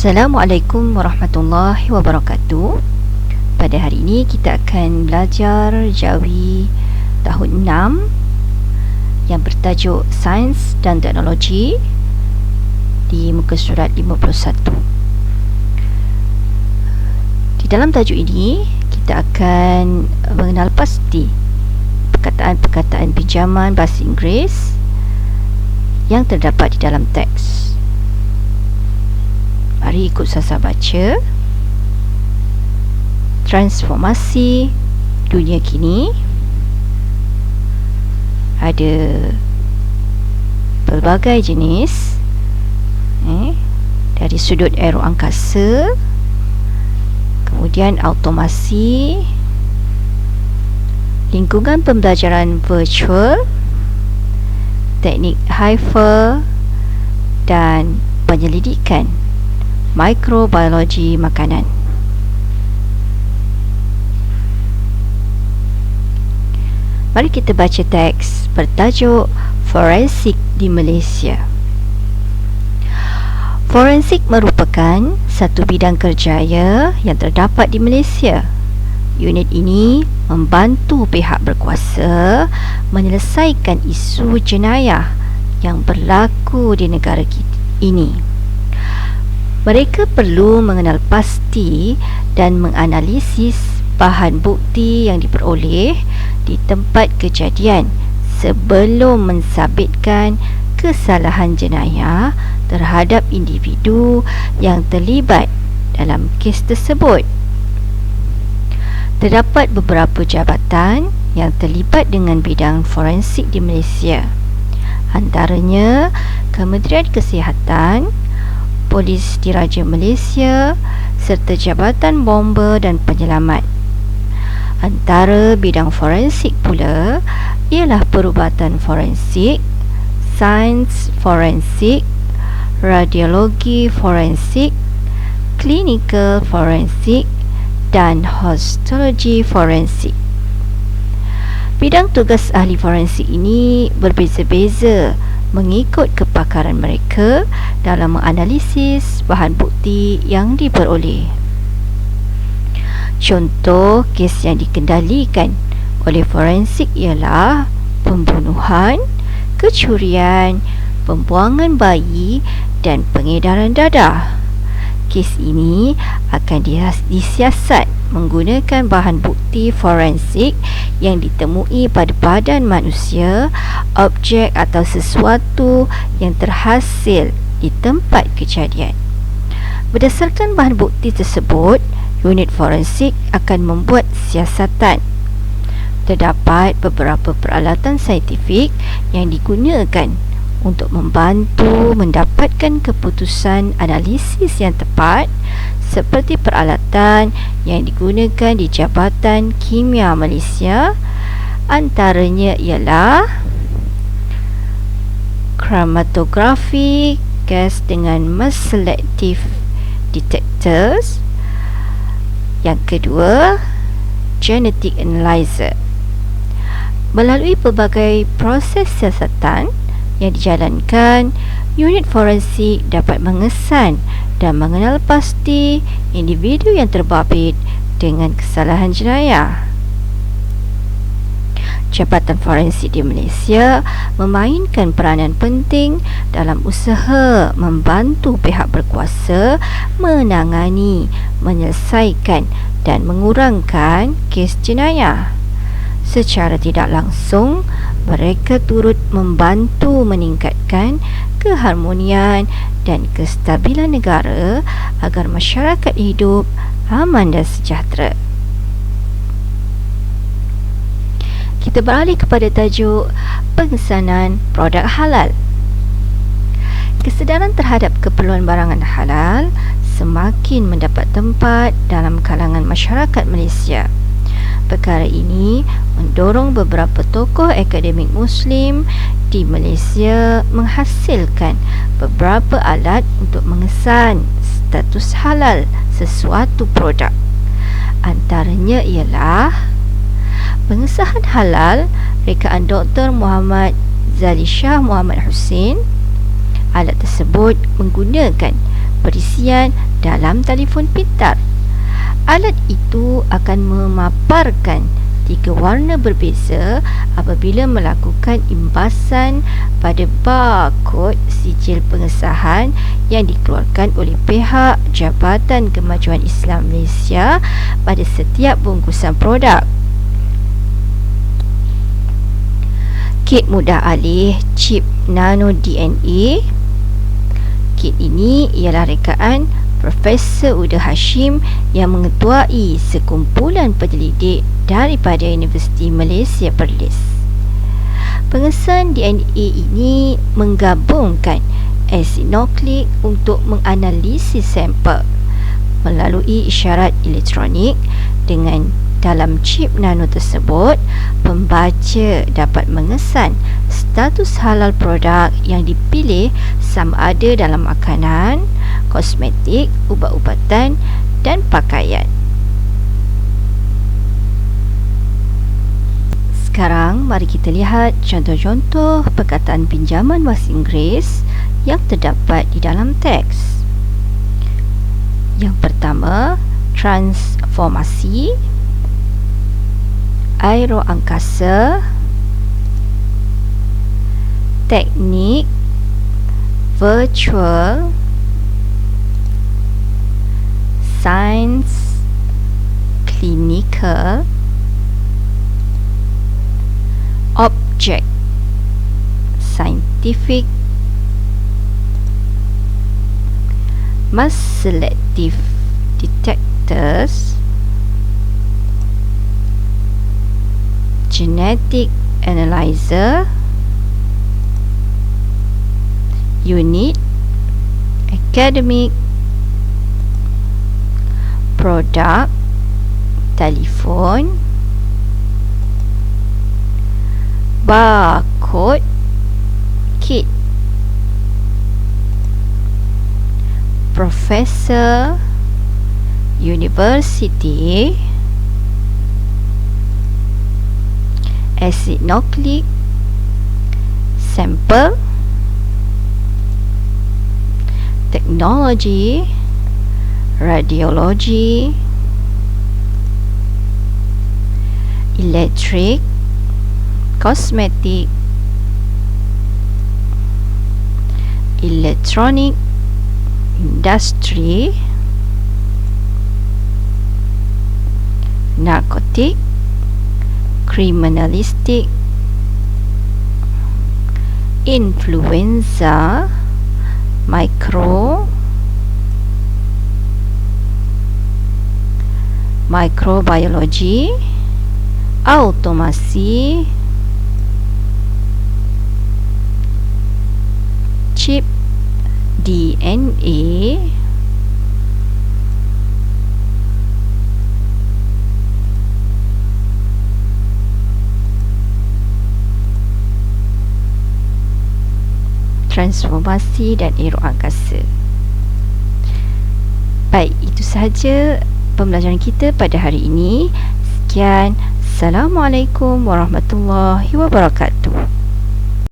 Assalamualaikum warahmatullahi wabarakatuh. Pada hari ini kita akan belajar Jawi tahun 6 Yang bertajuk Sains dan Teknologi Di muka surat 51 Di dalam tajuk ini Kita akan mengenal pasti Perkataan-perkataan pinjaman bahasa Inggeris Yang terdapat di dalam teks Mari ikut Sasa baca. Transformasi dunia kini. Ada pelbagai jenis eh, Dari sudut aero angkasa Kemudian automasi Lingkungan pembelajaran virtual Teknik hyper Dan penyelidikan mikrobiologi makanan. Mari kita baca teks bertajuk Forensik di Malaysia. Forensik merupakan satu bidang kerjaya yang terdapat di Malaysia. Unit ini membantu pihak berkuasa menyelesaikan isu jenayah yang berlaku di negara ini. Mereka perlu mengenal pasti dan menganalisis bahan bukti yang diperoleh di tempat kejadian sebelum mensabitkan kesalahan jenayah terhadap individu yang terlibat dalam kes tersebut. Terdapat beberapa jabatan yang terlibat dengan bidang forensik di Malaysia. Antaranya Kementerian Kesihatan, Polis Diraja Malaysia serta Jabatan Bomba dan Penyelamat. Antara bidang forensik pula ialah perubatan forensik, sains forensik, radiologi forensik, clinical forensik dan histologi forensik. Bidang tugas ahli forensik ini berbeza-beza mengikut kepakaran mereka dalam menganalisis bahan bukti yang diperoleh. Contoh kes yang dikendalikan oleh forensik ialah pembunuhan, kecurian, pembuangan bayi dan pengedaran dadah. Kes ini akan disiasat menggunakan bahan bukti forensik yang ditemui pada badan manusia, objek atau sesuatu yang terhasil di tempat kejadian. Berdasarkan bahan bukti tersebut, unit forensik akan membuat siasatan. Terdapat beberapa peralatan saintifik yang digunakan untuk membantu mendapatkan keputusan analisis yang tepat seperti peralatan yang digunakan di Jabatan Kimia Malaysia. Antaranya ialah chromatografi gas dengan mass selective detectors. Yang kedua genetic analyzer. Melalui pelbagai proses siasatan yang dijalankan unit forensik dapat mengesan dan mengenal pasti individu yang terbabit dengan kesalahan jenayah. Jabatan Forensik di Malaysia memainkan peranan penting dalam usaha membantu pihak berkuasa menangani, menyelesaikan dan mengurangkan kes jenayah. Secara tidak langsung, mereka turut membantu meningkatkan keharmonian dan kestabilan negara agar masyarakat hidup aman dan sejahtera. Kita beralih kepada tajuk pengesanan produk halal. Kesedaran terhadap keperluan barangan halal semakin mendapat tempat dalam kalangan masyarakat Malaysia. Perkara ini mendorong beberapa tokoh akademik Muslim di Malaysia menghasilkan beberapa alat untuk mengesan status halal sesuatu produk. Antaranya ialah pengesahan halal rekaan Dr. Muhammad Zali Shah Muhammad Hussein. Alat tersebut menggunakan perisian dalam telefon pintar. Alat itu akan memaparkan tiga warna berbeza apabila melakukan imbasan pada barkod sijil pengesahan yang dikeluarkan oleh pihak Jabatan Kemajuan Islam Malaysia pada setiap bungkusan produk. Kit mudah alih chip nano DNA Kit ini ialah rekaan Profesor Uda Hashim yang mengetuai sekumpulan penyelidik daripada Universiti Malaysia Perlis. Pengesan DNA ini menggabungkan asid nukleik untuk menganalisis sampel melalui isyarat elektronik dengan dalam chip nano tersebut, pembaca dapat mengesan status halal produk yang dipilih sama ada dalam makanan, kosmetik, ubat-ubatan dan pakaian. Sekarang mari kita lihat contoh-contoh perkataan pinjaman bahasa Inggeris yang terdapat di dalam teks. Yang pertama, transformasi aeroangkasa teknik virtual science clinical object scientific mass selective detectors genetic analyzer unit academic product telefon barcode kit. Professor university acid nucleic sample technology radiology electric cosmetic electronic industry narcotic criminalistic influenza micro microbiology automasi chip DNA transformasi dan erok angkasa. Baik, itu sahaja pembelajaran kita pada hari ini. Sekian. Assalamualaikum warahmatullahi wabarakatuh.